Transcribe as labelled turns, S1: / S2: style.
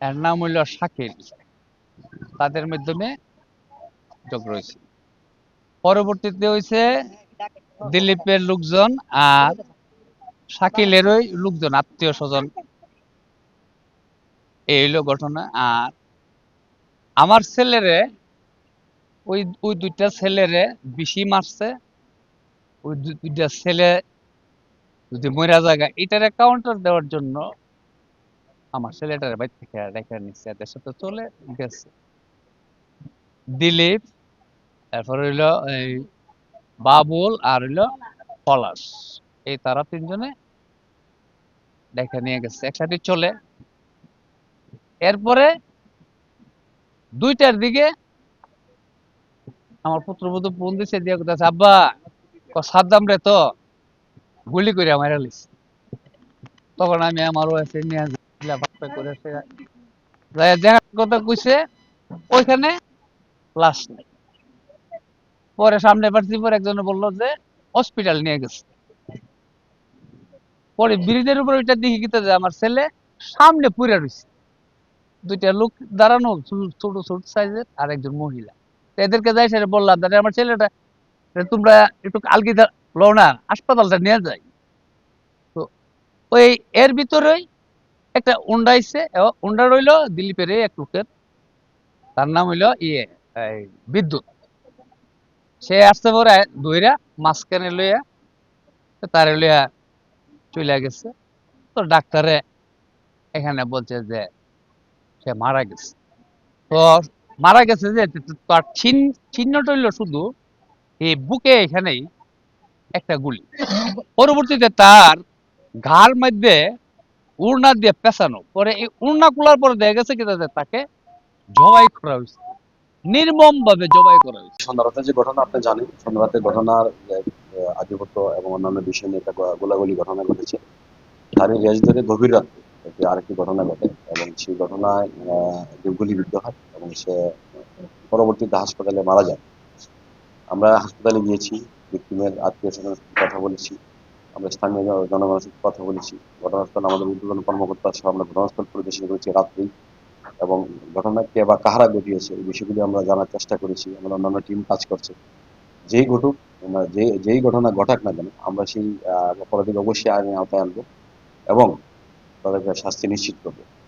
S1: এর নাম হইল শাকিল। তাদের মাধ্যমে যোগ রয়েছে। পরবর্তীতে হয়েছে দিলীপের লোকজন আর শাকিলেরই লোকজন, আত্মীয় স্বজন। এই হইল ঘটনা। আর আমার ছেলেরে, ওই ওই দুইটা ছেলেরে বেশি মারছে। ওই দুইটা ছেলে যদি মরা জায়গা এটার কাউন্টার দেওয়ার জন্য আমার ছেলেটার বাড়ি থেকে রেখে নিচ্ছে এদের সাথে চলে গেছে। দিলীপ, তারপর হইল এই বাবুল আর হইল পলাশ। এই তারা তিনজনে দেখে নিয়ে গেছে, একসাথে চলে। এরপরে দুইটার দিকে আমার পুত্র পুত্রবধূ ফোন দিছে, দিয়ে কোথাছে আব্বা সাদ্দাম রে তো, গুলি করে আমার তখন আমি আমার ওয়াইফে নিয়ে সামনে পরে বলল যে হসপিটাল নিয়ে গেছে। পরে ব্রিজের উপর ওইটা দেখি যে, আমার ছেলে সামনে পুরে রয়েছে দুইটা লোক দাঁড়ানো ছোট- ছোট সাইজের, আর একজন মহিলা। এদেরকে যাই, সেটা বললাম দাদা আমার ছেলেটা তোমরা একটু আলগি লো না, হাসপাতালটা নিয়ে যাই। তো ওই, এর ভিতরেই একটা উন্ডা এবং উন্ডা রইল দিলীপের এক লোকের। তার নাম হইল ইয়ে বিদ্যুৎ। সে আসতে পরে ধইরা মাঝখানে লইয়া তো তারে লইয়া চলে গেছে। তো ডাক্তারে এখানে বলছে যে সে মারা গেছে। তো মারা গেছে যে, তার চিহ্ন চিহ্নটা হইল শুধু এই বুকে এখানেই একটা গুলি। পরবর্তীতে তার ঘাড় মধ্যে উড়না দিয়ে পেঁচানো। পরে এই উড়না খোলার পরে দেখা গেছে কি যে তাকে জবাই করা হয়েছে। নির্মম ভাবে জবাই করা হয়েছে।
S2: সন্ধ্যারাতের যে ঘটনা, আপনি জানেন, সন্ধ্যারাতের ঘটনার আধিপত্য এবং অন্যান্য বিষয় নিয়ে একটা গোলাগুলি ঘটনা ঘটেছে। তারই রেস ধরে গভীর রাত্রে একটি আরেকটি ঘটনা ঘটে এবং সেই ঘটনায় গুলিবিদ্ধ হয় এবং সে, পরবর্তীতে হাসপাতালে মারা যায়। আমরা হাসপাতালে গিয়েছি ভিক্টিমের আত্মীয় স্বজনের সাথে কথা বলেছি। আমরা স্থানীয় জন- জনগণের সাথে কথা বলেছি। ঘটনাস্থল আমাদের উদ্বোধন কর্মকর্তা সহ আমরা ঘটনাস্থল পরিদর্শন করেছি রাত্রি এবং ঘটনা কে বা কাহারা ঘটিয়েছে এই বিষয়গুলি আমরা জানার চেষ্টা করেছি। আমরা অন্যান্য টিম কাজ করছে। যেই ঘটুক যে যেই ঘটনা ঘটাক না কেন, আমরা সেই অপরাধীকে অবশ্যই আইনের আওতায় আনব এবং তাদেরকে শাস্তি নিশ্চিত করব।